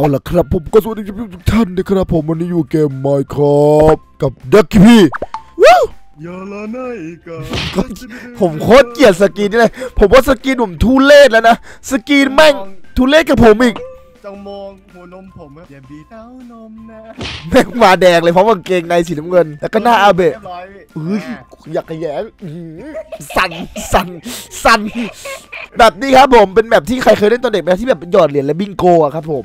เอาล่ะครับผมก็สวัสดีทุกท่านนะครับผมวันนี้อยู่เกม Minecraft กับดักกี้พี่ว้าวอย่าละนายอีกอะผมโคตรเกลียดสกินนี่เลย ผมว่าสกินผมทุเรศแล้วนะ สกินแม่งทุเรศกับผมอีกจังมองหัวนมผมอะอย่าบีเต้านมนะแม่งมาแดงเลยเพราะว่ากางเกงในสีน้ำเงิน แล้วก็หน้าอาเบะเรียบร้อยพี่เฮ้ยอยากแยงอื้อหือสั่นสั่นสั่นแบบนี้ครับผมเป็นแบบที่ใครเคยเล่นตอนเด็กไหมที่แบบหยอดเหรียญและบิงโกอะครับผม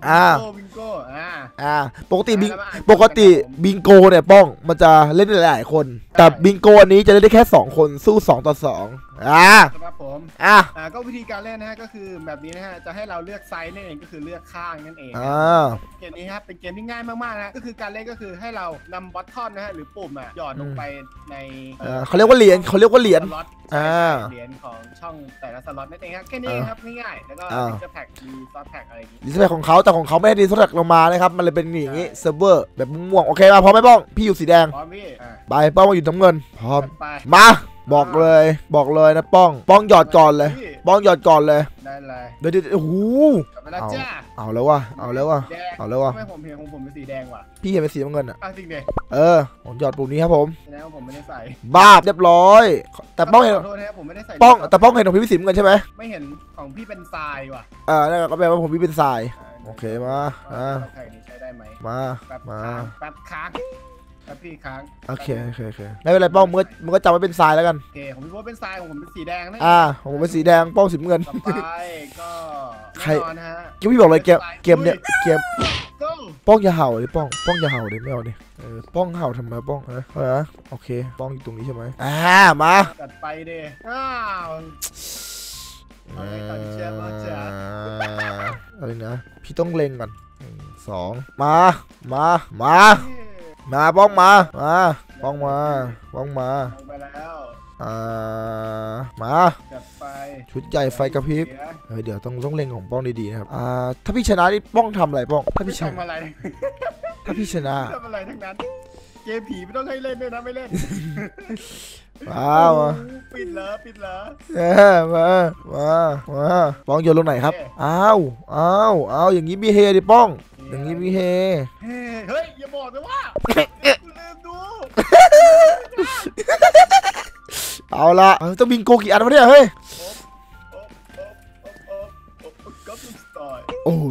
啊。 โก้บิงโก้อ่าอ่าปกติบิงแล้วอะปกติบิงโกเนี่ยป้องมันจะเล่นได้หลายคน แต่บิงโกอันนี้จะเล่นได้แค่ 2 คนสู้ 2 ต่อ 2 อ่าครับผมอะอ่าก็วิธีการเล่นนะฮะก็คือแบบนี้นะฮะจะให้เราเลือกไซส์นั่นเองก็คือเลือกข้างนั่นเองอ่าเกมนี้ครับเป็นเกมที่ง่ายมากๆนะก็คือการเล่นก็คือให้เรานำบอททอนนะฮะหรือปุ่มอะหย่อนลงไปในเอ่อเขาเรียกว่าเหรียญเขาเรียกว่าเหรียญสล็อตอ่าใช่เหรียญของช่องแต่ละสล็อตนั่นเองครับแค่นี้เองครับง่ายๆแล้วก็อ่าจะแพ็กมีซอสแพ็กอะไรอย่างงี้ดีสเปคของเขาแต่ของเขาไม่ได้ดีสเปคลงมานะครับ มันเลยเป็นอย่างงี้เซิร์ฟเวอร์แบบม่วงๆโอเคมาพร้อมไหมป้อง พี่อยู่สีแดง พร้อมพี่อะไปป้องมาอยู่น้ำเงิน พร้อมจัดไปมา บอกเลย บอกเลยนะป้อง ป้องหยอดก่อนเลย พี่ป้องหยอดก่อนเลย ได้เลยเดี๋ยวเดี๋ยวโอ้โห กลับมาแล้วจ้าเอาแล้วว่ะ เอาแล้วว่ะ แดงเอาแล้วว่ะ ทำไมผมเห็นของผมเป็นสีแดงว่ะพี่เห็นเป็นสีน้ำเงินอะ อะจริงเด็เออ ผมหยอดปุ่มนี้ครับผม แสดงว่าผมไม่ได้ใส่บ้าบเรียบร้อย แต่ป้องเห็น ขอโทษนะครับผมไม่ได้ใส่ป้อง แต่ป้องเห็นของพี่เป็นสีน้ำเงินใช่ไหมไม่เห็นของพี่เป็นทรายว่ะอ่านั่นก็แปลว่าผมพี่เป็นทรายา โอเคมาอ่าแพ็กนี้ใช้ได้ไหมมาแป๊บมาค้างแป๊บค้างแป๊บพี่ค้างโอเคโอเคโอเคไม่เป็นไรป้องมึงก็มึงก็จำไว้เป็นทรายแล้วกันโอเคของพี่โบ๊ทเป็นทรายของผมเป็นสีแดงนะอ่าของผมเป็นสีแดงป้องสีน้ำเงินต่อไปก็ใครแน่นอนฮะเกมพี่บอกเลยเกมเกมเนี่ยเกม go ป้องอย่าเห่าดิป้องป้องอย่าเห่าดิไม่เอาดิเออป้องเห่าทำไมป้องเออเออโอเค ป้องอยู่ตรงนี้ใช่ไหมอ่ามาจัดไปดิอ้าวเอาไว้ ตอนเชียร์มาจ้ะอะไรนะ พี่ต้องเล็งก่อนหนึ่งสองมา มา มา มาป้องมา มาป้องมาป้องมาลงไปแล้วอ่ามาจัดไปชุดใหญ่ไฟกระพริบเสียเฮ้ยเดี๋ยวต้องต้องเล็งของป้องดีๆนะครับอ่าถ้าพี่ชนะนี่ป้องทำอะไรป้องถ้าไม่พี่ชนะทำอะไรถ้าพี่ชนะไม่ทำอะไรทั้งนั้น เกมผีไม่ต้องให้เล่นด้วยนะไม่เล่นว้าวมาโอ้โหปิดเหรอปิดเหรอเออมามามาป้องโยนลงไหนครับโอเคอ้าวอ้าวอ้าวอย่างนี้มีเฮดิป้อง อย่างนี้มีเฮเฮ้ยเฮ้ยอย่าบอกนะว่ากูลืมดูเอาละเออต้องบิงโกกี่อันวะเนี่ยเฮ้ยโอ๊บโอ๊บ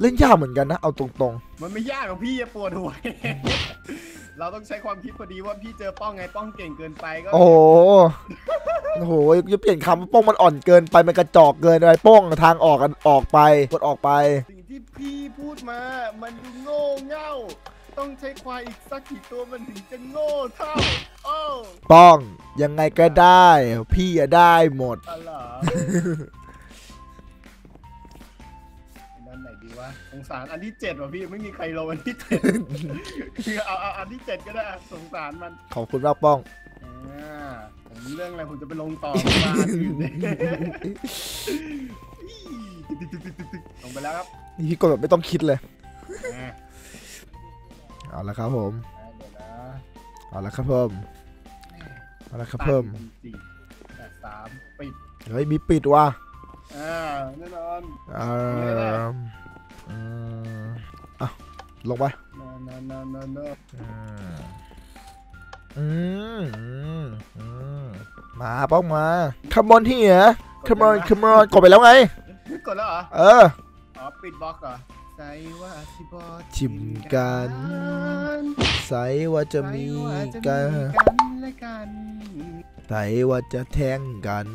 เล่นยากเหมือนกันนะเอาตรงมันไม่ยากหรอกพี่อย่าปวดหัว เราต้องใช้ความคิดพอดีว่าพี่เจอป้องไงป้องเก่งเกินไปก็ ๆ โอ้โหโอ้โหจะเปลี่ยนคำว่าโป้งมันอ่อนเกินไปมันกระจอกเกินไปโป้งทางออกกันออกไปกดออกไป สิ่งที่พี่พูดมา มันดูโง่เง่า ต้องใช้ควายอีกสักกี่ตัวมันถึงจะโง่เท่าโอ้ป้องยังไงก็ได้ พี่อะได้หมด อะไร ด้านไหนดีวะสงสารอันที่เจ็ดว่ะพี่ไม่มีใครลงอันที่เจ็ดเอาเอาอันที่เจ็ดก็ได้อะสงสารมันขอบคุณมากป้องอ่าผมเรื่องอะไรผมจะไปลงต่อบ้านอื่นเนี่ยลงไปแล้วครับนี่พี่กดแบบไม่ต้องคิดเลยอ่าเอาละครับผมเดี๋ยวนะเอาละครับเพิ่มเอาละครับเพิ่มตัดจริงๆแต่สามปิดเฮ้ยมีปิดว่ะ อ่าแน่นอนอ่าอืมอะลงไปนอนนอนนอนนอนนอนอืมอืมอืมมาป้องมา come on here come on come on กดไปแล้วไงกดแล้วเหรอเอออ๋อปิดบล็อกเหรอใส่ว่าสิบอชิมกันใส่ว่าจะมีใส่ว่าจะกันกันและกันใส่ว่าจะแทงกัน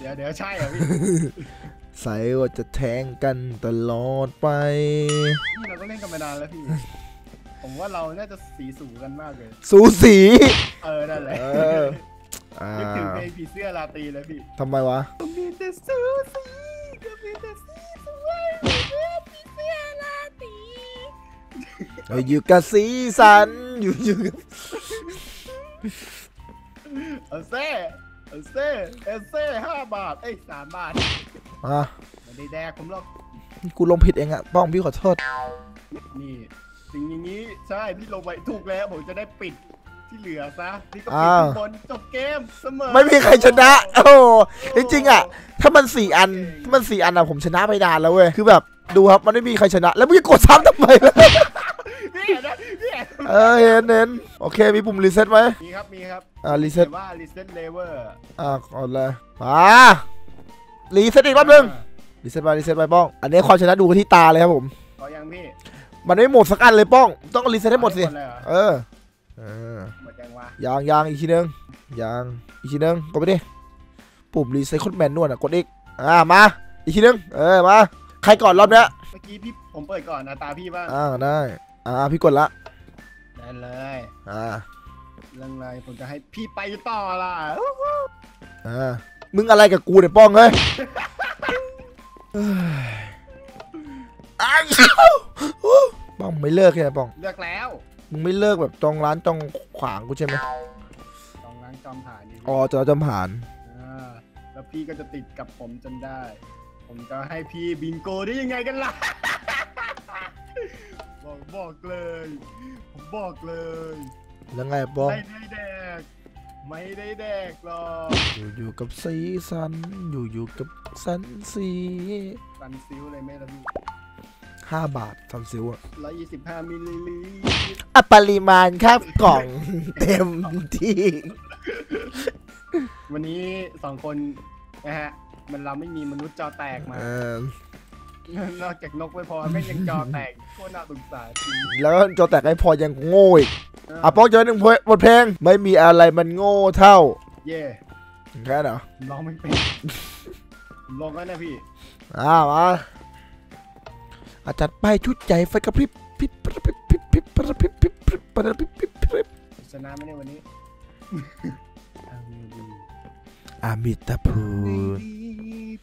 เดี๋ยวเดี๋ยวใช่เหรอพี่ ใส่ว่าจะแทงกันตลอดไปพี่เราก็เล่นกันมานานแล้วพี่ ผมว่าเราน่าจะสีสูกันมากเลย สูสี เออ นั่นแหละเอออ่านึกถึงเพลงผีเสื้อราตรีเลยพี่ทำไมวะก็มีแต่ซูซี่ก็มีแต่ซีสวยเหมือนผีเสื้อราตรีเอ้ยอยู่กับสีสันอยู่อยู่กับเอาเซ่ เอาเซ่เอาเซ่ห้าบาทเอ้ยสามบาทอะไม่ได้แดกผมหรอกกูลงผิดเองอะป้องพี่ขอโทษ นี่ สิ่งอย่างนี้ใช่พี่ลงไปถูกแล้วผมจะได้ปิดที่เหลือซะพี่ก็ปิดอ้าว ทุกคนจบเกมเสมอไม่มีใครชนะ โอ้โหจริงๆอะถ้ามันสี่อันถ้ามันสี่อันอะผมชนะไปนานแล้วเว้ยคือแบบดูครับมันไม่มีใครชนะ แล้วมึงจะกดซ้ำทำไมล่ะพี่ เห็นนะพี่เห็นเออเห็นเห็นโอเคมีปุ่มรีเซ็ตไหมมีครับมีครับอ่ารีเซ็ตแต่ว่า reset level อ่ากดเลยมารีเซ็ตอีกรอบหนึงรีเซ็ตไปรีเซ็ตไปป้อง อันนี้ความชนะดูกันที่ตาเลยครับผมพอยังพี่มันไม่หมดสักอันเลยป้อง ต้องรีเซ็ตให้หมดสิเลยเหรอเออเออหมดยังวะยางยางอีกทีนึงยางอีกทีนึงกดไปดิปุ่มรีเซ็ตโคตรแมนนวลอะกดอีกอ่ามาอีกทีนึงเออมาใครก่อนรอบเนี้ยเมื่อกี้พี่ผมเปิดก่อนนะตาพี่บ้างอ่าได้ อ่าพี่กดละ ได้เลย อ่าเรื่องอะไรผมจะให้พี่ไปต่อล่ะอ่ามึงอะไรกับกูเนี่ยป้องเฮ้ยเอ้ยอ้าวป้องไม่เลิกใช่ไหมป้อง เลือกแล้ว มึงไม่เลิกแบบจองร้านจองขวางกูใช่ไหมตองล้างจอมผ่านนี่อ๋อจะจำผ่านอ่าแล้วพี่ก็จะติดกับผมจนได้ ผมจะให้พี่บิงโกได้ยังไงกันล่ะ บอกบอกเลย ผมบอกเลยยังไงป้องไม่ได้แดก ไม่ได้แดกหรอกอยู่อยู่กับสีสัน อยู่อยู่กับสันสีซันซิลเลยไหมล่ะพี่ห้าบาทสันซิวอะร้อยยี่สิบห้ามิลลิลิตรอะปริมาณครับกล่องเต็มที่ วันนี้สองคนนะฮะ มันเราไม่มีมนุษย์จอแตกมาเออ นอกจากนกไม่พอแม่งยังจอแตกโคตรน่าสงสารจริงแล้วก็จอแตกไอ้พอยังโง่อีกอะป้องเจอหนึ่งบทเพลงไม่มีอะไรมันโง่เท่าเย่แค่นั้นเหรอผมร้องไม่เป็นผมร้องก็นะพี่อ่ามาอาจัดไปชุดใหญ่ไฟกระพริบพริบพริบพริบพริบพริบพริบพริบพริบพริบพริบพริบพริบพริบชนะไหมในยวันนี้อามิตาพูน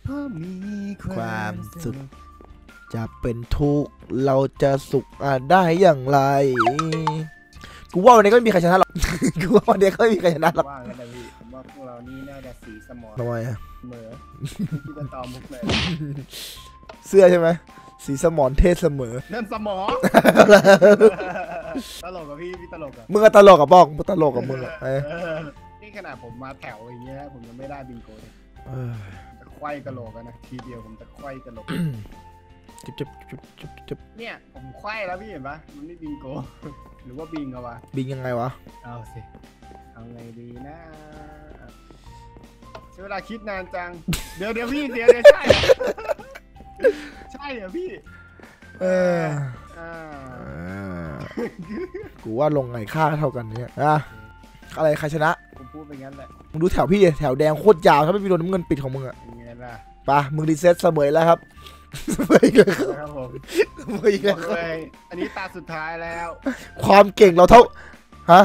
เพราะมีความสุข จะเป็นทุกข์เราจะสุขอะได้อย่างไร กูว่าวันนี้ก็ไม่มีใครชนะหรอก กูว่าวันนี้ก็ไม่มีใครชนะหรอกว่ากันนะพี่ผมว่าพวกเรานี่น่าจะสีสมองทำไมอะเหมือที่จะตอมุกเลยเสื้อใช่ไหมสีสมอนเทศเสมอ นั่นสมองตลกกับพี่พี่ตลกอะมึงก็ตลกกับบอกมึงตลกกับมึงอะเอ้ยเออนี่ขนาดผมมาแถวอย่างเงี้ยผมยังไม่ได้บิงโกเลยเออจะไขว้กะโหลกอะนะทีเดียวผมจะไขว้กะโหลก จุ๊บจุ๊บจุ๊บจุ๊บจุ๊บเนี่ยผมไขว้แล้วพี่เห็นปะมันไม่บิงโก หรือว่าบิงเอาวะบิงยังไงวะ เอาสิเอาไงดีนะใช้เวลาคิดนานจัง เดี๋ยวเดี๋ยวพี่เดี๋ยวเดี๋ยวใช่ ใช่เหรอพี่ เอออ่ากูว่าลงไงค่าเท่ากันเนี่ยอะอะไรใครชนะผมพูดไปงั้นแหละมึงดูแถวพี่แถวแดงโคตรยาวถ้าไม่มีโดนน้ำเงินปิดของมึงอะยังไงล่ะปะมึงรีเซ็ตเสมอแล้วครับ มออีกแล้วครับนะครับผมเสมออีกบแล้อวกครับเลยอันนี้ตาสุดท้ายแล้ว ความเก่งเราเท่า ฮะ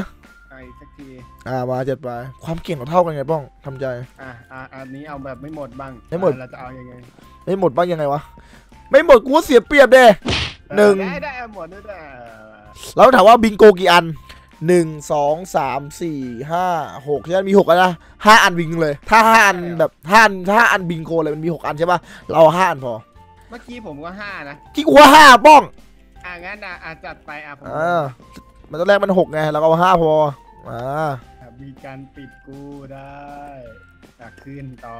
ไอ้สักที อ่ามาเจ็ดไป ความเก่งเราเท่ากันไงป้องทำใจ อะอะอันนี้เอาแบบไม่หมดบ้าง ไม่หมดอะเราจะเอายังไง ไม่หมดบ้างยังไงวะ ไม่หมดกูว่าเสียเปรียบเด้หนึ่งเออได้ได้เอาหมดด้วยได้แล้วถามว่าบิงโกกี่อันหนึ่งสองสามสี่ห้าหกใช่ไหมมีหกอันนะห้าอันบิงเลย ถ้าห้าอันแบบห้าอันถ้าห้าอันบิงโกเลยมันมีหกอันใช่ป่ะเราเอาห้าอันพอเมื่อกี้ผมก็ห้านะที่กูว่าห้าป้อง อะงั้นอะอะจัดไปอะผมอ่า มันตอนแรกมันหกไงเราก็เอาห้าพอ อ่า อะมีการปิดกูได้จะขึ้นต่อ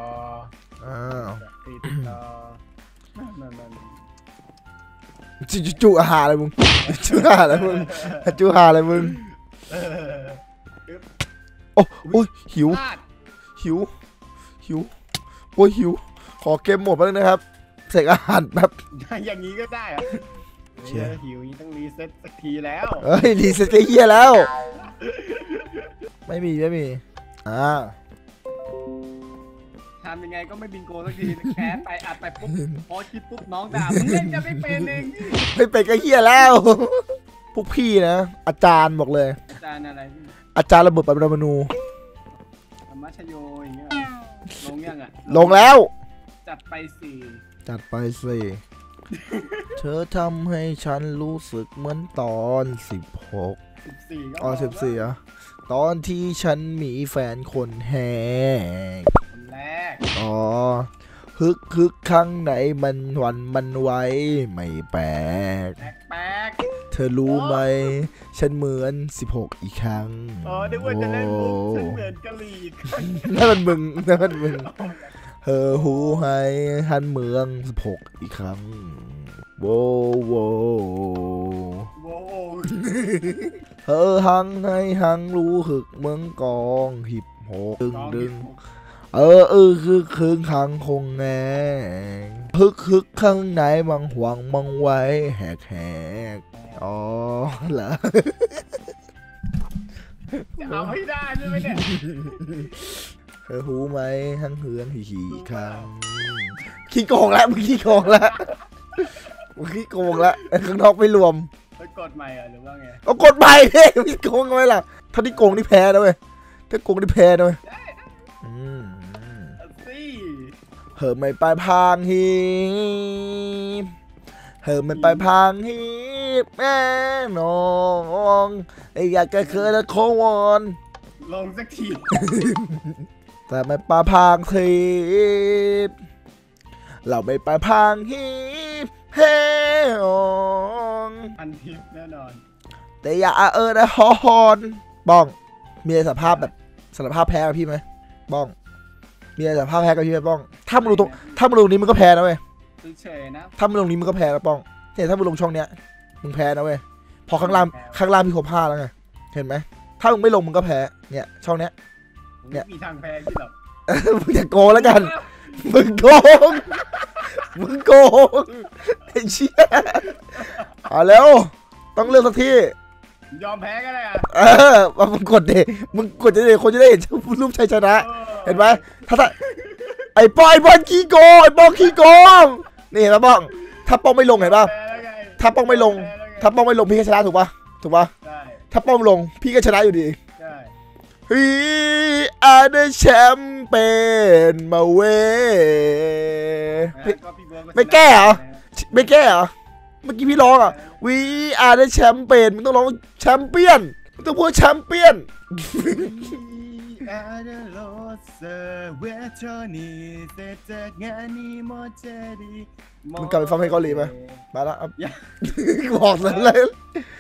อ่าจะปิดต่อนั่นนั่นนั่นจุจุจุอาหารอะไรมึง จุอาหารอะไรมึง จุอาหารอะไรมึง เออโอ้โอ้ยหิว พลาด หิว หิวโอ้ยหิว ขอเกมหมดไปเลยนะครับ เสกอาหารแบบอย่างนี้ก็ได้เหรอะเชี่ยหิวนี้ต้องรีเซ็ตสักทีแล้วเอ้ยรีเซ็ตไอ้เฮียแล้ว ไม่มีไม่มีอ่าทำยังไงก็ไม่บิงโกสักทีแคสไปอัดไปปุ๊บพอคิดปุ๊บน้องด่ามึงเล่นจะไม่เป็นเองไม่เป็นก็เฮียแล้วพวกพี่นะ อาจารย์บอกเลย อาจารย์อะไรพี่อาจารย์ระเบิดปรมาณูธรรมชโยลงแล้ว จัดไปสี่ จัดไปสิ เธอทำให้ฉันรู้สึกเหมือนตอนสิบหกสิบสี่ก็อ๋อพสิบสี่อะตอนที่ฉันมีแฟนคนแหกคนแรก อ๋อ ฮึกฮึกข้างในมันหวันมันไหวไม่แปลก แป๊กแป๊กเธอรู้ไหม ฉันเหมือน 16 อีกครั้งอ๋อนึกว่าจะเล่นมุกโอ้ฉันเหมือนกะหรี่อีกนั่นมันมึงนั่นมันมึง เธอหูให้ฮันเมือง16อีกครั้งโวโวโว้โหเธอหังให้หังรู้หึกเมืองกองหิบโหดึงดึงเออเออคือคืนขังคงแงฮึกฮึกข้างในมังหวังมังไว้แหกแหกอ๋อเหรอจะเอาให้ได้ใช่ไหมเนี่ย เธอหูไหมทั้งเหือนหีหีครั้งขี้โกงแล้วมึงขี้โกงแล้วมึงขี้โกงแล้วข้างนอกไม่รวมไปกดใหม่เหรอหรือว่าไงเอากดใหม่เฮ้ยมึงโกงทำไมล่ะถ้าที่โกงนี่แพ้นะเว้ยถ้าโกงนี่แพ้นะเว้ยอืมเอาซี่เหิมไม่ไปพางฮีบเหิมไม่ไปพางฮีบแม่น้องไอ้อยากจะเคยแล้วโควอนลงสักที แต่ไม่ไปพางทีบเราไม่ไปพางฮีบเฮ้องพันทิปแน่นอน แต่อย่าเออนะฮอนบ้อง มีสารภาพแบบสารภาพแพ้กับพี่ไหมบ้อง มีสารภาพแพ้กับพี่ไหมบ้อง ถ้ามึงลงตรงถ้ามึงลงนี้มึงก็แพ้นะเว้ยเฉยๆนะถ้ามึงลงนี้มึงก็แพ้แล้วป้องเนี่ยถ้ามึงลงช่องเนี้ยมึงแพ้นะเว้ยพอข้างล่างข้างล่างพี่ครบห้าแล้วไงเห็นไหมถ้ามึงไม่ลงมึงก็แพ้เนี่ยช่องเนี้ย เนี่เนี่ยยมีทางแพ้ที่แบบมึงอย่าโกงแล้วกัน มึงโกง มึงโกงไอ้เชี่ยเอาเร็วต้องเลือกสักที่ ยอมแพ้ก็ได้อะเออมามึงกดดิมึงกดดิคนจะได้เห็นรูปชัยชนะ เห็นไหมถ้าถ้าไอ้ป้องไอ้ป้องขี้โกงไอ้ป้องขี้โกงนี่เห็นไหมป้อง ถ้าป้องไม่ลงเห็นป่ะแพ้แล้วไงถ้าป้องไม่ลงแพ้แล้วไงถ้าป้องไม่ลงพี่ก็ชนะถูกปะถูกปะได้ ถ้าป้องลง พี่ก็ชนะอยู่ดี ได้ฮีอาเดแชมเปญมาเวไม่ก็พี่บัวก็ชนะไม่แก้เหรอ ไม่แก้เหรอ เมื่อกี้พี่ร้องอะวีอาร์เดแชมเปญมึงต้องร้องแชมเปี้ยน มึงต้องพูดแชมเปี้ยนอาเดโลเซเวทอนีเซเจงานีโมเจดีมึงกลับไปฟังเพลงเกาหลีไหม มาแล้วครับอย่าบอกเลย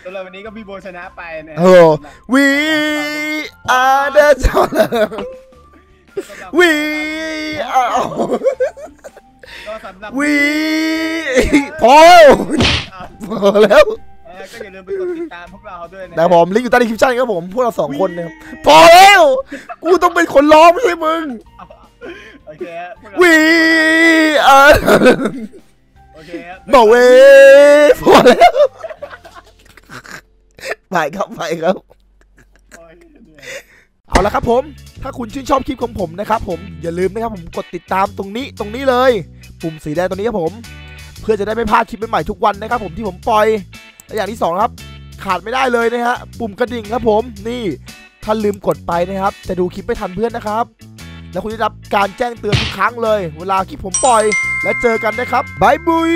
สำหรับวันนี้ก็พี่โบชนะไปนะโอ้วีอาร์เดแชมวีอาก็สำหรับวีพอแล้วพอ แล้วเออก็อย่าลืมไปกดติดตามพวกเราด้วยนะนะผมลิงก์อยู่ใต้ดีคริปชั่นครับผมพวกเราสองคนเนี่ยพอแล้วกูต้องเป็นคนร้องไม่ใช่มึงโอเคฮะพวกเราวีอาร์โอเคฮะบอกเว้ยพอแล้วไปครับไปครับ โอ้ยเหนื่อย เอาละครับผม ถ้าคุณชื่นชอบคลิปของผมนะครับผม อย่าลืมนะครับผมกดติดตามตรงนี้ตรงนี้เลย ปุ่มสีแดงตรงนี้ครับผม เพื่อจะได้ไม่พลาดคลิปใหม่ๆทุกวันนะครับผมที่ผมปล่อย และอย่างที่สองครับขาดไม่ได้เลยนะฮะปุ่มกระดิ่งครับผมนี่ถ้าลืมกดไปนะครับจะดูคลิปไม่ทันเพื่อนนะครับ แล้วคุณจะได้รับการแจ้งเตือนทุกครั้งเลย เวลาคลิปผมปล่อย และเจอกันนะครับบายบุย